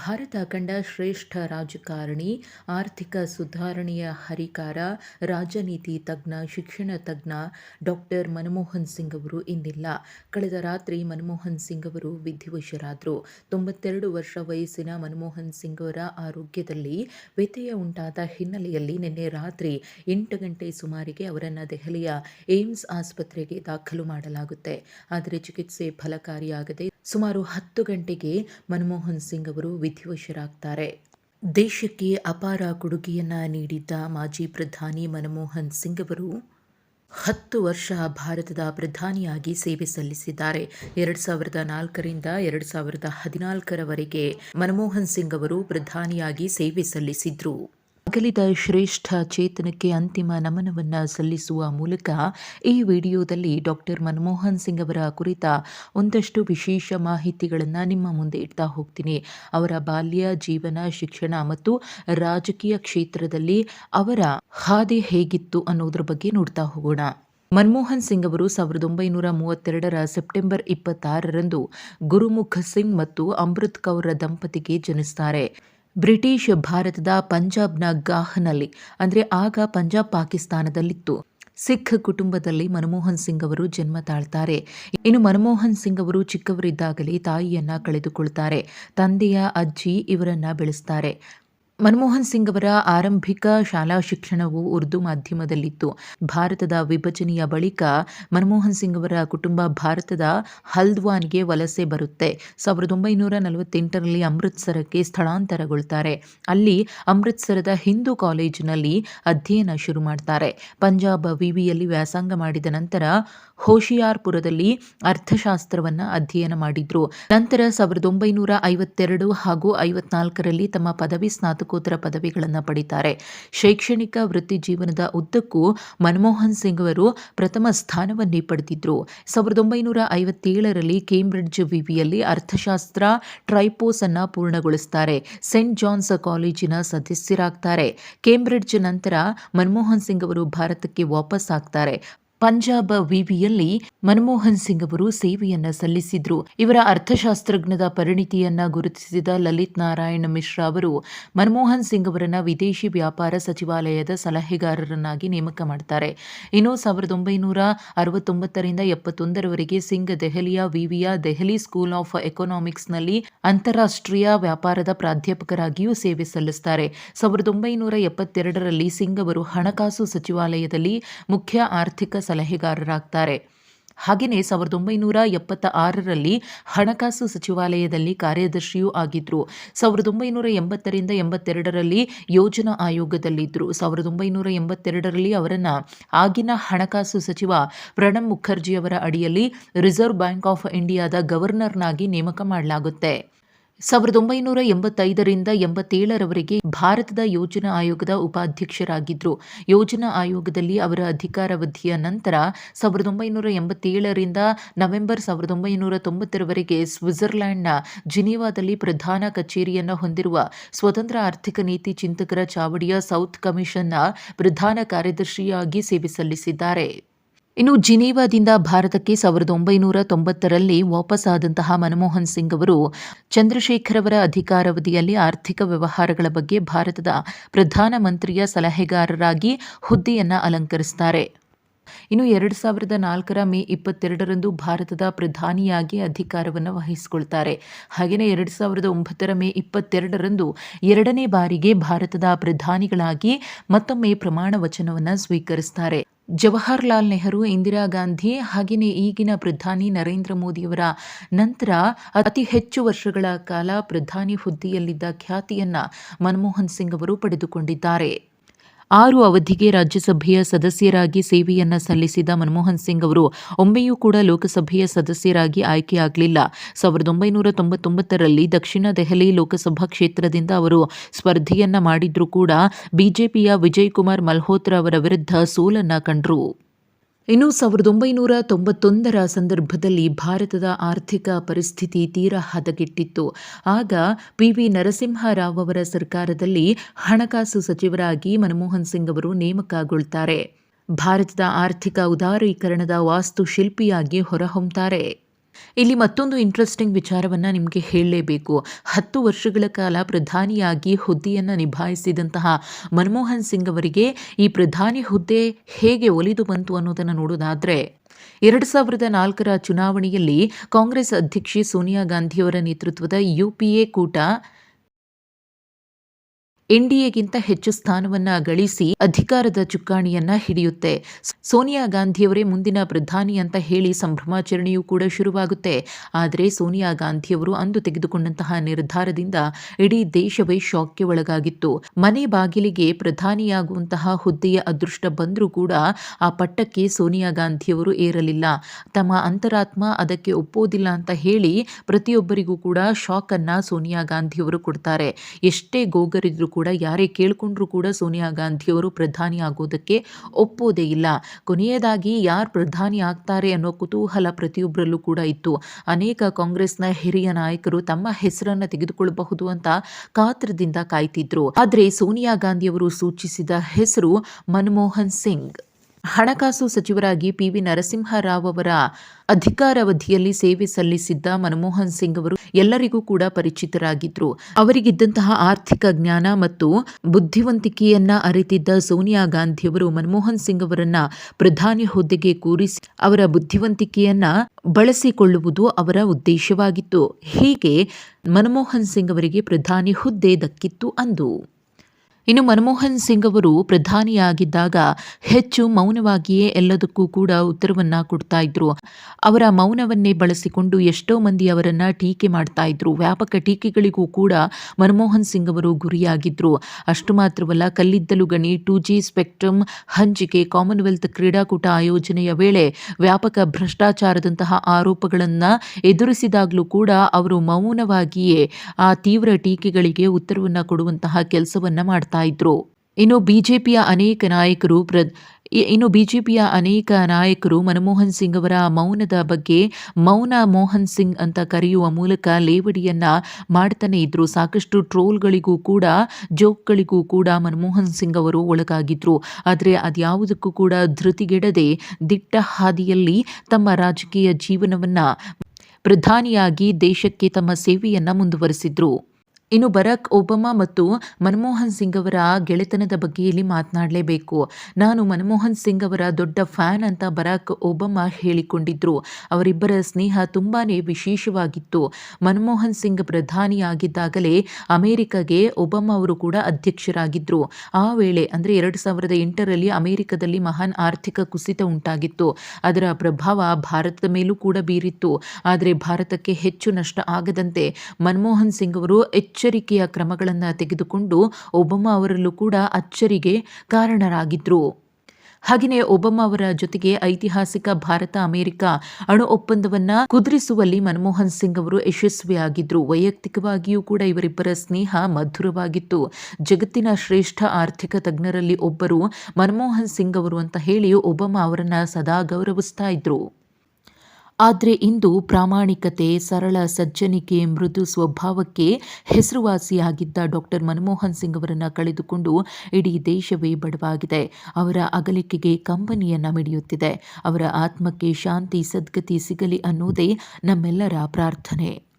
ಭಾರತ ಕಂಡ ಶ್ರೇಷ್ಠ ರಾಜಕಾರಣಿ, ಆರ್ಥಿಕ ಸುಧಾರಣೆಯ ಹರಿಕಾರ, ರಾಜನೀತಿ ತಜ್ಞ, ಶಿಕ್ಷಣ ತಜ್ಞ ಡಾಕ್ಟರ್ ಮನಮೋಹನ್ ಸಿಂಗ್ ಅವರು ಇಂದಿಲ್ಲ. ಕಳೆದ ರಾತ್ರಿ ಮನಮೋಹನ್ ಸಿಂಗ್ ಅವರು ವಿಧಿವಶರಾದರು. ತೊಂಬತ್ತೆರಡು ವರ್ಷ ವಯಸ್ಸಿನ ಮನಮೋಹನ್ ಸಿಂಗ್ ಅವರ ಆರೋಗ್ಯದಲ್ಲಿ ವ್ಯತ್ಯಯ ಉಂಟಾದ ಹಿನ್ನೆಲೆಯಲ್ಲಿ ನಿನ್ನೆ ರಾತ್ರಿ ಎಂಟು ಗಂಟೆ ಸುಮಾರಿಗೆ ಅವರನ್ನು ದೆಹಲಿಯ ಏಮ್ಸ್ ಆಸ್ಪತ್ರೆಗೆ ದಾಖಲು ಮಾಡಲಾಗುತ್ತೆ. ಆದರೆ ಚಿಕಿತ್ಸೆ ಫಲಕಾರಿಯಾಗದೆ ಸುಮಾರು ಹತ್ತು ಗಂಟೆಗೆ ಮನಮೋಹನ್ ಸಿಂಗ್ ಅವರು ವಿಧಿವಶರಾಗ್ತಾರೆ ದೇಶಕ್ಕೆ ಅಪಾರ ಕೊಡುಗೆಯನ್ನ ನೀಡಿದ್ದ ಮಾಜಿ ಪ್ರಧಾನಿ ಮನಮೋಹನ್ ಸಿಂಗ್ ಅವರು ಹತ್ತು ವರ್ಷ ಭಾರತದ ಪ್ರಧಾನಿಯಾಗಿ ಸೇವೆ ಸಲ್ಲಿಸಿದ್ದಾರೆ. ಎರಡು ಸಾವಿರದ ನಾಲ್ಕರಿಂದ ಎರಡು ಸಾವಿರದ ಹದಿನಾಲ್ಕರವರೆಗೆ ಮನಮೋಹನ್ ಸಿಂಗ್ ಅವರು ಪ್ರಧಾನಿಯಾಗಿ ಸೇವೆ ಸಲ್ಲಿಸಿದ್ರು. ಅಗಲಿದ ಶ್ರೇಷ್ಠ ಚೇತನಕ್ಕೆ ಅಂತಿಮ ನಮನವನ್ನು ಸಲ್ಲಿಸುವ ಮೂಲಕ ಈ ವಿಡಿಯೋದಲ್ಲಿ ಡಾಕ್ಟರ್ ಮನಮೋಹನ್ ಸಿಂಗ್ ಅವರ ಕುರಿತ ಒಂದಷ್ಟು ವಿಶೇಷ ಮಾಹಿತಿಗಳನ್ನು ನಿಮ್ಮ ಮುಂದೆ ಇಡ್ತಾ ಹೋಗ್ತೀನಿ. ಅವರ ಬಾಲ್ಯ, ಜೀವನ, ಶಿಕ್ಷಣ ಮತ್ತು ರಾಜಕೀಯ ಕ್ಷೇತ್ರದಲ್ಲಿ ಅವರ ಹಾದಿ ಹೇಗಿತ್ತು ಅನ್ನೋದ್ರ ಬಗ್ಗೆ ನೋಡ್ತಾ ಹೋಗೋಣ. ಮನಮೋಹನ್ ಸಿಂಗ್ ಅವರು ಸಾವಿರದ ಒಂಬೈನೂರ ಮೂವತ್ತೆರಡರ ಸೆಪ್ಟೆಂಬರ್ ಇಪ್ಪತ್ತಾರರಂದು ಗುರುಮುಖ ಸಿಂಗ್ ಮತ್ತು ಅಮೃತ್ ಕೌರ್ ದಂಪತಿಗೆ ಜನಿಸ್ತಾರೆ. ಬ್ರಿಟಿಷ್ ಭಾರತದ ಪಂಜಾಬ್ನ ಗಾಹ್ನಲ್ಲಿ, ಅಂದರೆ ಆಗ ಪಂಜಾಬ್ ಪಾಕಿಸ್ತಾನದಲ್ಲಿತ್ತು. ಸಿಖ್ ಕುಟುಂಬದಲ್ಲಿ ಮನಮೋಹನ್ ಸಿಂಗ್ ಅವರು ಜನ್ಮ ತಾಳ್ತಾರೆ. ಇನ್ನು ಮನಮೋಹನ್ ಸಿಂಗ್ ಅವರು ಚಿಕ್ಕವರಿದ್ದಾಗಲೇ ತಾಯಿಯನ್ನ ಕಳೆದುಕೊಳ್ತಾರೆ. ತಂದೆಯ ಅಜ್ಜಿ ಇವರನ್ನ ಬೆಳೆಸ್ತಾರೆ. ಮನಮೋಹನ್ ಸಿಂಗ್ ಅವರ ಆರಂಭಿಕ ಶಾಲಾ ಶಿಕ್ಷಣವು ಉರ್ದು ಮಾಧ್ಯಮದಲ್ಲಿತ್ತು. ಭಾರತದ ವಿಭಜನೆಯ ಬಳಿಕ ಮನಮೋಹನ್ ಸಿಂಗ್ ಅವರ ಕುಟುಂಬ ಭಾರತದ ಹಲ್ದ್ವಾನ್ಗೆ ವಲಸೆ ಬರುತ್ತೆ. ಸಾವಿರದ ಒಂಬೈನೂರ ನಲವತ್ತೆಂಟರಲ್ಲಿ ಅಮೃತ್ಸರಕ್ಕೆ ಸ್ಥಳಾಂತರಗೊಳ್ತಾರೆ. ಅಲ್ಲಿ ಅಮೃತ್ಸರದ ಹಿಂದೂ ಕಾಲೇಜಿನಲ್ಲಿ ಅಧ್ಯಯನ ಶುರು ಮಾಡ್ತಾರೆ. ಪಂಜಾಬ್ ವಿವಿಯಲ್ಲಿ ವ್ಯಾಸಂಗ ಮಾಡಿದ ನಂತರ ಹೋಶಿಯಾರ್ಪುರದಲ್ಲಿ ಅರ್ಥಶಾಸ್ತ್ರವನ್ನ ಅಧ್ಯಯನ ಮಾಡಿದ್ರು. ನಂತರ ಸಾವಿರದ ಒಂಬೈನೂರ ಐವತ್ತೆರಡು ಹಾಗೂ ಐವತ್ನಾಲ್ಕರಲ್ಲಿ ತಮ್ಮ ಪದವಿ ಸ್ನಾತಕೋತ್ತರ ಪದವಿಗಳನ್ನು ಪಡಿತಾರೆ. ಶೈಕ್ಷಣಿಕ ವೃತ್ತಿ ಜೀವನದ ಉದ್ದಕ್ಕೂ ಮನಮೋಹನ್ ಸಿಂಗ್ ಅವರು ಪ್ರಥಮ ಸ್ಥಾನವನ್ನೇ ಪಡೆದಿದ್ರು. ಸಾವಿರದ ಒಂಬೈನೂರ ಐವತ್ತೇಳರಲ್ಲಿ ಕೇಂಬ್ರಿಡ್ಜ್ ವಿವಿಯಲ್ಲಿ ಅರ್ಥಶಾಸ್ತ್ರ ಟ್ರೈಪೋಸ್ ಅನ್ನು ಪೂರ್ಣಗೊಳಿಸುತ್ತಾರೆ ಸೆಂಟ್ ಜಾನ್ಸ್ ಕಾಲೇಜಿನ ಸದಸ್ಯರಾಗ್ತಾರೆ. ಕೇಂಬ್ರಿಡ್ಜ್ ನಂತರ ಮನಮೋಹನ್ ಸಿಂಗ್ ಅವರು ಭಾರತಕ್ಕೆ ವಾಪಸ್ ಆಗ್ತಾರೆ. ಪಂಜಾಬ್ ವಿವಿಯಲ್ಲಿ ಮನಮೋಹನ್ ಸಿಂಗ್ ಅವರು ಸೇವೆಯನ್ನ ಸಲ್ಲಿಸಿದ್ರು. ಇವರ ಅರ್ಥಶಾಸ್ತ್ರಜ್ಞದ ಪರಿಣಿತಿಯನ್ನ ಗುರುತಿಸಿದ ಲಲಿತ್ ನಾರಾಯಣ್ ಮಿಶ್ರಾ ಅವರು ಮನಮೋಹನ್ ಸಿಂಗ್ ಅವರನ್ನ ವಿದೇಶಿ ವ್ಯಾಪಾರ ಸಚಿವಾಲಯದ ಸಲಹೆಗಾರರನ್ನಾಗಿ ನೇಮಕ ಮಾಡ್ತಾರೆ. ಇನ್ನು ಸಾವಿರದ ಒಂಬೈನೂರ ಅರವತ್ತೊಂಬತ್ತರಿಂದ ಎಪ್ಪತ್ತೊಂದರವರೆಗೆ ಸಿಂಗ್ ದೆಹಲಿಯ ವಿವಿಯ ದೆಹಲಿ ಸ್ಕೂಲ್ ಆಫ್ ಎಕನಾಮಿಕ್ಸ್ನಲ್ಲಿ ಅಂತಾರಾಷ್ಟ್ರೀಯ ವ್ಯಾಪಾರದ ಪ್ರಾಧ್ಯಾಪಕರಾಗಿಯೂ ಸೇವೆ ಸಲ್ಲಿಸುತ್ತಾರೆ ಸಾವಿರದ ಒಂಬೈನೂರ ಎಪ್ಪತ್ತೆರಡರಲ್ಲಿ ಸಿಂಗ್ ಅವರು ಹಣಕಾಸು ಸಚಿವಾಲಯದಲ್ಲಿ ಮುಖ್ಯ ಆರ್ಥಿಕ ಸಲಹೆಗಾರರಾಗ್ತಾರೆ. ಹಾಗೆಯೇ ಸಾವಿರದ ಒಂಬೈನೂರ ಎಪ್ಪತ್ತ ಆರರಲ್ಲಿ ಹಣಕಾಸು ಸಚಿವಾಲಯದಲ್ಲಿ ಕಾರ್ಯದರ್ಶಿಯೂ ಆಗಿದ್ದರು ಸಾವಿರದ ಒಂಬೈನೂರ ಎಂಬತ್ತರಿಂದ ಎಂಬತ್ತೆರಡರಲ್ಲಿ ಯೋಜನಾ ಆಯೋಗದಲ್ಲಿದ್ದರು ಸಾವಿರದ ಒಂಬೈನೂರ ಎಂಬತ್ತೆರಡರಲ್ಲಿ ಅವರನ್ನು ಆಗಿನ ಹಣಕಾಸು ಸಚಿವ ಪ್ರಣಬ್ ಮುಖರ್ಜಿಯವರ ಅಡಿಯಲ್ಲಿ ರಿಸರ್ವ್ ಬ್ಯಾಂಕ್ ಆಫ್ ಇಂಡಿಯಾದ ಗವರ್ನರ್ನಾಗಿ ನೇಮಕ ಮಾಡಲಾಗುತ್ತೆ. ಸಾವಿರದ ಒಂಬೈನೂರ ಎಂಬತ್ತೈದರಿಂದ ಎಂಬತ್ತೇಳರವರೆಗೆ ಭಾರತದ ಯೋಜನಾ ಆಯೋಗದ ಉಪಾಧ್ಯಕ್ಷರಾಗಿದ್ದರು ಯೋಜನಾ ಆಯೋಗದಲ್ಲಿ ಅವರ ಅಧಿಕಾರಾವಧಿಯ ನಂತರ ಸಾವಿರದ ಒಂಬೈನೂರ ಎಂಬತ್ತೇಳರಿಂದ ನವೆಂಬರ್ ಸಾವಿರದ ಒಂಬೈನೂರ ತೊಂಬತ್ತರವರೆಗೆ ಸ್ವಿಟ್ಜರ್ಲ್ಯಾಂಡ್ನ ಜಿನೀವಾದಲ್ಲಿ ಪ್ರಧಾನ ಕಚೇರಿಯನ್ನು ಹೊಂದಿರುವ ಸ್ವತಂತ್ರ ಆರ್ಥಿಕ ನೀತಿ ಚಿಂತಕರ ಚಾವಡಿಯ ಸೌತ್ ಕಮಿಷನ್ನ ಪ್ರಧಾನ ಕಾರ್ಯದರ್ಶಿಯಾಗಿ ಸೇವೆ ಸಲ್ಲಿಸಿದ್ದಾರೆ. ಇನ್ನು ಜಿನೀವಾದಿಂದ ಭಾರತಕ್ಕೆ ಸಾವಿರದ ಒಂಬೈನೂರ ತೊಂಬತ್ತರಲ್ಲಿ ವಾಪಸ್ಸಾದಂತಹ ಮನಮೋಹನ್ ಸಿಂಗ್ ಅವರು ಚಂದ್ರಶೇಖರ್ ಅವರ ಅಧಿಕಾರಾವಧಿಯಲ್ಲಿ ಆರ್ಥಿಕ ವ್ಯವಹಾರಗಳ ಬಗ್ಗೆ ಭಾರತದ ಪ್ರಧಾನಮಂತ್ರಿಯ ಸಲಹೆಗಾರರಾಗಿ ಹುದ್ದೆಯನ್ನು ಅಲಂಕರಿಸುತ್ತಾರೆ ಇನ್ನು ಎರಡು ಸಾವಿರದ ನಾಲ್ಕರ ಮೇ ಇಪ್ಪತ್ತೆರಡರಂದು ಭಾರತದ ಪ್ರಧಾನಿಯಾಗಿ ಅಧಿಕಾರವನ್ನು ವಹಿಸಿಕೊಳ್ತಾರೆ. ಹಾಗೆಯೇ ಎರಡು ಸಾವಿರದ ಒಂಬತ್ತರ ಮೇ ಇಪ್ಪತ್ತೆರಡರಂದು ಎರಡನೇ ಬಾರಿಗೆ ಭಾರತದ ಪ್ರಧಾನಿಗಳಾಗಿ ಮತ್ತೊಮ್ಮೆ ಪ್ರಮಾಣ ವಚನವನ್ನು ಸ್ವೀಕರಿಸುತ್ತಾರೆ ಜವಾಹರ್ಲಾಲ್ ನೆಹರು, ಇಂದಿರಾ ಗಾಂಧಿ ಹಾಗೆಯೇ ಈಗಿನ ಪ್ರಧಾನಿ ನರೇಂದ್ರ ಮೋದಿಯವರ ನಂತರ ಅತಿ ಹೆಚ್ಚು ವರ್ಷಗಳ ಕಾಲ ಪ್ರಧಾನಿ ಹುದ್ದೆಯಲ್ಲಿದ್ದ ಖ್ಯಾತಿಯನ್ನ ಮನಮೋಹನ್ ಸಿಂಗ್ ಅವರು ಪಡೆದುಕೊಂಡಿದ್ದಾರೆ. ಆರು ಅವಧಿಗೆ ರಾಜ್ಯಸಭೆಯ ಸದಸ್ಯರಾಗಿ ಸೇವೆಯನ್ನ ಸಲ್ಲಿಸಿದ ಮನಮೋಹನ್ ಸಿಂಗ್ ಅವರು ಒಮ್ಮೆಯೂ ಕೂಡ ಲೋಕಸಭೆಯ ಸದಸ್ಯರಾಗಿ ಆಯ್ಕೆಯಾಗಲಿಲ್ಲ. ಸಾವಿರದ ಒಂಬೈನೂರ ತೊಂಬತ್ತೊಂಬತ್ತರಲ್ಲಿ ದಕ್ಷಿಣ ದೆಹಲಿ ಲೋಕಸಭಾ ಕ್ಷೇತ್ರದಿಂದ ಅವರು ಸ್ಪರ್ಧೆಯನ್ನ ಮಾಡಿದ್ರೂ ಕೂಡ ಬಿಜೆಪಿಯ ವಿಜಯ್ ಕುಮಾರ್ ಮಲ್ಹೋತ್ರಾ ಅವರ ವಿರುದ್ಧ ಸೋಲನ್ನ ಕಂಡ್ರು. ಇನ್ನು ಸಾವಿರದ ಒಂಬೈನೂರ ತೊಂಬತ್ತೊಂದರ ಸಂದರ್ಭದಲ್ಲಿ ಭಾರತದ ಆರ್ಥಿಕ ಪರಿಸ್ಥಿತಿ ತೀರಾ ಹದಗೆಟ್ಟಿತ್ತು. ಆಗ ಪಿ ವಿ ನರಸಿಂಹರಾವ್ ಅವರ ಸರ್ಕಾರದಲ್ಲಿ ಹಣಕಾಸು ಸಚಿವರಾಗಿ ಮನಮೋಹನ್ ಸಿಂಗ್ ಅವರು ನೇಮಕಗೊಳ್ತಾರೆ. ಭಾರತದ ಆರ್ಥಿಕ ಉದಾರೀಕರಣದ ವಾಸ್ತುಶಿಲ್ಪಿಯಾಗಿ ಹೊರಹೊಮ್ಮುತ್ತಾರೆ ಇಲ್ಲಿ ಮತ್ತೊಂದು ಇಂಟ್ರೆಸ್ಟಿಂಗ್ ವಿಚಾರವನ್ನು ನಿಮಗೆ ಹೇಳಲೇಬೇಕು. ಹತ್ತು ವರ್ಷಗಳ ಕಾಲ ಪ್ರಧಾನಿಯಾಗಿ ಹುದ್ದೆಯನ್ನು ನಿಭಾಯಿಸಿದಂತಹ ಮನಮೋಹನ್ ಸಿಂಗ್ ಅವರಿಗೆ ಈ ಪ್ರಧಾನಿ ಹುದ್ದೆ ಹೇಗೆ ಒಲಿದು ಬಂತು ಅನ್ನೋದನ್ನು ನೋಡೋದಾದರೆ, ಎರಡು ಸಾವಿರದ ನಾಲ್ಕರ ಚುನಾವಣೆಯಲ್ಲಿ ಕಾಂಗ್ರೆಸ್ ಅಧ್ಯಕ್ಷೆ ಸೋನಿಯಾ ಗಾಂಧಿಯವರ ನೇತೃತ್ವದ ಯುಪಿಎ ಕೂಟ ಎನ್ಡಿಎಗಿಂತ ಹೆಚ್ಚು ಸ್ಥಾನವನ್ನ ಗಳಿಸಿ ಅಧಿಕಾರದ ಚುಕ್ಕಾಣಿಯನ್ನ ಹಿಡಿಯುತ್ತೆ. ಸೋನಿಯಾ ಗಾಂಧಿಯವರೇ ಮುಂದಿನ ಪ್ರಧಾನಿ ಅಂತ ಹೇಳಿ ಸಂಭ್ರಮಾಚರಣೆಯೂ ಕೂಡ ಶುರುವಾಗುತ್ತೆ. ಆದರೆ ಸೋನಿಯಾ ಗಾಂಧಿಯವರು ಅಂದು ತೆಗೆದುಕೊಂಡಂತಹ ನಿರ್ಧಾರದಿಂದ ಇಡೀ ದೇಶವೇ ಶಾಕ್ಗೆ ಒಳಗಾಗಿತ್ತು. ಮನೆ ಬಾಗಿಲಿಗೆ ಪ್ರಧಾನಿಯಾಗುವಂತಹ ಹುದ್ದೆಯ ಅದೃಷ್ಟ ಬಂದರೂ ಕೂಡ ಆ ಪಟ್ಟಕ್ಕೆ ಸೋನಿಯಾ ಗಾಂಧಿಯವರು ಏರಲಿಲ್ಲ. ತಮ್ಮ ಅಂತರಾತ್ಮ ಅದಕ್ಕೆ ಒಪ್ಪೋದಿಲ್ಲ ಅಂತ ಹೇಳಿ ಪ್ರತಿಯೊಬ್ಬರಿಗೂ ಕೂಡ ಶಾಕ್ ಅನ್ನ ಸೋನಿಯಾ ಗಾಂಧಿಯವರು ಕೊಡ್ತಾರೆ. ಎಷ್ಟೇ ಗೋಗರಿದ್ರು ಯಾರೇ ಕೇಳಿಕೊಂಡ್ರೂ ಕೂಡ ಸೋನಿಯಾ ಗಾಂಧಿಯವರು ಪ್ರಧಾನಿ ಆಗೋದಕ್ಕೆ ಒಪ್ಪೋದೇ ಇಲ್ಲ. ಕೊನೆಯದಾಗಿ, ಯಾರು ಪ್ರಧಾನಿ ಆಗ್ತಾರೆ ಅನ್ನೋ ಕುತೂಹಲ ಪ್ರತಿಯೊಬ್ಬರಲ್ಲೂ ಕೂಡ ಇತ್ತು. ಅನೇಕ ಕಾಂಗ್ರೆಸ್ನ ಹಿರಿಯ ನಾಯಕರು ತಮ್ಮ ಹೆಸರನ್ನು ತೆಗೆದುಕೊಳ್ಳಬಹುದು ಅಂತ ಕಾತ್ರದಿಂದ ಕಾಯ್ತಿದ್ರು. ಆದರೆ ಸೋನಿಯಾ ಗಾಂಧಿಯವರು ಸೂಚಿಸಿದ ಹೆಸರು ಮನಮೋಹನ್ ಸಿಂಗ್. ಹಣಕಾಸು ಸಚಿವರಾಗಿ ಪಿ ವಿ ನರಸಿಂಹರಾವ್ ಅವರ ಅಧಿಕಾರಾವಧಿಯಲ್ಲಿ ಸೇವೆ ಸಲ್ಲಿಸಿದ್ದ ಮನಮೋಹನ್ ಸಿಂಗ್ ಅವರು ಎಲ್ಲರಿಗೂ ಕೂಡ ಪರಿಚಿತರಾಗಿದ್ರು. ಅವರಿಗಿದ್ದಂತಹ ಆರ್ಥಿಕ ಜ್ಞಾನ ಮತ್ತು ಬುದ್ಧಿವಂತಿಕೆಯನ್ನ ಅರಿತಿದ್ದ ಸೋನಿಯಾ ಗಾಂಧಿಯವರು ಮನಮೋಹನ್ ಸಿಂಗ್ ಅವರನ್ನ ಪ್ರಧಾನಿ ಹುದ್ದೆಗೆ ಕೂರಿಸಿ ಅವರ ಬುದ್ಧಿವಂತಿಕೆಯನ್ನ ಬಳಸಿಕೊಳ್ಳುವುದು ಅವರ ಉದ್ದೇಶವಾಗಿತ್ತು. ಹೀಗೆ ಮನಮೋಹನ್ ಸಿಂಗ್ ಅವರಿಗೆ ಪ್ರಧಾನಿ ಹುದ್ದೆ ದಕ್ಕಿತ್ತು ಅಂದು. ಇನ್ನು ಮನಮೋಹನ್ ಸಿಂಗ್ ಅವರು ಪ್ರಧಾನಿಯಾಗಿದ್ದಾಗ ಹೆಚ್ಚು ಮೌನವಾಗಿಯೇ ಎಲ್ಲದಕ್ಕೂ ಕೂಡ ಉತ್ತರವನ್ನ ಕೊಡ್ತಾ ಇದ್ರು. ಅವರ ಮೌನವನ್ನೇ ಬಳಸಿಕೊಂಡು ಎಷ್ಟೋ ಮಂದಿ ಅವರನ್ನ ಟೀಕೆ ಮಾಡ್ತಾ ಇದ್ರು. ವ್ಯಾಪಕ ಟೀಕೆಗಳಿಗೂ ಕೂಡ ಮನಮೋಹನ್ ಸಿಂಗ್ ಅವರು ಗುರಿಯಾಗಿದ್ರು. ಅಷ್ಟು ಮಾತ್ರವಲ್ಲ, ಕಲ್ಲಿದ್ದಲು ಗಣಿ, ಟೂ ಜಿ ಸ್ಪೆಕ್ಟ್ರಮ್ ಹಂಚಿಕೆ, ಕಾಮನ್ವೆಲ್ತ್ ಕ್ರೀಡಾಕೂಟ ಆಯೋಜನೆಯ ವೇಳೆ ವ್ಯಾಪಕ ಭ್ರಷ್ಟಾಚಾರದಂತಹ ಆರೋಪಗಳನ್ನು ಎದುರಿಸಿದಾಗಲೂ ಕೂಡ ಅವರು ಮೌನವಾಗಿಯೇ ಆ ತೀವ್ರ ಟೀಕೆಗಳಿಗೆ ಉತ್ತರವನ್ನು ಕೊಡುವಂತಹ ಕೆಲಸವನ್ನು ಮಾಡ್ತಾರೆ ಮಾಡ್ತಾ ಇದ್ರು. ಇನ್ನು ಬಿಜೆಪಿಯ ಅನೇಕ ನಾಯಕರು ಪ್ರ ಇನ್ನು ಬಿಜೆಪಿಯ ಅನೇಕ ನಾಯಕರು ಮನಮೋಹನ್ ಸಿಂಗ್ ಅವರ ಮೌನದ ಬಗ್ಗೆ ಮೌನ ಮೋಹನ್ ಸಿಂಗ್ ಅಂತ ಕರೆಯುವ ಮೂಲಕ ಲೇವಡಿಯನ್ನ ಮಾಡ್ತಾನೆ ಇದ್ರು. ಸಾಕಷ್ಟು ಟ್ರೋಲ್ಗಳಿಗೂ ಕೂಡ, ಜೋಕ್ಗಳಿಗೂ ಕೂಡ ಮನಮೋಹನ್ ಸಿಂಗ್ ಅವರು ಒಳಗಾಗಿದ್ರು. ಆದರೆ ಅದ್ಯಾವುದಕ್ಕೂ ಕೂಡ ಧೃತಿಗೆಡದೆ ದಿಟ್ಟ ಹಾದಿಯಲ್ಲಿ ತಮ್ಮ ರಾಜಕೀಯ ಜೀವನವನ್ನ ಪ್ರಧಾನಿಯಾಗಿ ದೇಶಕ್ಕೆ ತಮ್ಮ ಸೇವೆಯನ್ನ ಮುಂದುವರೆಸಿದ್ರು. ಇನ್ನು ಬರಾಕ್ ಒಬಾಮಾ ಮತ್ತು ಮನಮೋಹನ್ ಸಿಂಗ್ ಅವರ ಗೆಳೆತನದ ಬಗ್ಗೆ ಇಲ್ಲಿ ಮಾತನಾಡಲೇಬೇಕು. ನಾನು ಮನಮೋಹನ್ ಸಿಂಗ್ ಅವರ ದೊಡ್ಡ ಫ್ಯಾನ್ ಅಂತ ಬರಾಕ್ ಒಬಾಮಾ ಹೇಳಿಕೊಂಡಿದ್ರು. ಅವರಿಬ್ಬರ ಸ್ನೇಹ ತುಂಬಾ ವಿಶೇಷವಾಗಿತ್ತು. ಮನಮೋಹನ್ ಸಿಂಗ್ ಪ್ರಧಾನಿಯಾಗಿದ್ದಾಗಲೇ ಅಮೆರಿಕಗೆ ಒಬಾಮಾ ಅವರು ಕೂಡ ಅಧ್ಯಕ್ಷರಾಗಿದ್ದರು ಆ ವೇಳೆ ಅಂದರೆ ಎರಡು ಸಾವಿರದ ಎಂಟರಲ್ಲಿ ಅಮೆರಿಕದಲ್ಲಿ ಮಹಾನ್ ಆರ್ಥಿಕ ಕುಸಿತ ಉಂಟಾಗಿತ್ತು. ಅದರ ಪ್ರಭಾವ ಭಾರತದ ಮೇಲೂ ಕೂಡ ಬೀರಿತ್ತು. ಆದರೆ ಭಾರತಕ್ಕೆ ಹೆಚ್ಚು ನಷ್ಟ ಆಗದಂತೆ ಮನಮೋಹನ್ ಸಿಂಗ್ ಅವರು ಹೆಚ್ಚು ಎಚ್ಚರಿಕೆಯ ಕ್ರಮಗಳನ್ನು ತೆಗೆದುಕೊಂಡು ಒಬಾಮಾ ಅವರಲ್ಲೂ ಕೂಡ ಅಚ್ಚರಿಗೆ ಕಾರಣರಾಗಿದ್ದರು ಹಾಗೆಯೇ ಒಬಾಮಾ ಅವರ ಜೊತೆಗೆ ಐತಿಹಾಸಿಕ ಭಾರತ ಅಮೆರಿಕ ಅಣು ಒಪ್ಪಂದವನ್ನ ಕುದುರಿಸುವಲ್ಲಿ ಮನಮೋಹನ್ ಸಿಂಗ್ ಅವರು ಯಶಸ್ವಿಯಾಗಿದ್ರು. ವೈಯಕ್ತಿಕವಾಗಿಯೂ ಕೂಡ ಇವರಿಬ್ಬರ ಸ್ನೇಹ ಮಧುರವಾಗಿತ್ತು. ಜಗತ್ತಿನ ಶ್ರೇಷ್ಠ ಆರ್ಥಿಕ ತಜ್ಞರಲ್ಲಿ ಒಬ್ಬರು ಮನಮೋಹನ್ ಸಿಂಗ್ ಅವರು ಅಂತ ಹೇಳಿ ಒಬಾಮಾ ಅವರನ್ನು ಸದಾ ಗೌರವಿಸ್ತಾ ಇದ್ರು. ಆದರೆ ಇಂದು ಪ್ರಾಮಾಣಿಕತೆ, ಸರಳ ಸಜ್ಜನಿಕೆ, ಮೃದು ಸ್ವಭಾವಕ್ಕೆ ಹೆಸರುವಾಸಿಯಾಗಿದ್ದ ಡಾಕ್ಟರ್ ಮನಮೋಹನ್ ಸಿಂಗ್ ಅವರನ್ನು ಕಳೆದುಕೊಂಡು ಇಡೀ ದೇಶವೇ ಬಡವಾಗಿದೆ. ಅವರ ಅಗಲಿಕೆಗೆ ಕಂಬನಿಯನ್ನ ಮಿಡಿಯುತ್ತಿದೆ. ಅವರ ಆತ್ಮಕ್ಕೆ ಶಾಂತಿ, ಸದ್ಗತಿ ಸಿಗಲಿ ಅನ್ನೋದೇ ನಮ್ಮೆಲ್ಲರ ಪ್ರಾರ್ಥನೆ.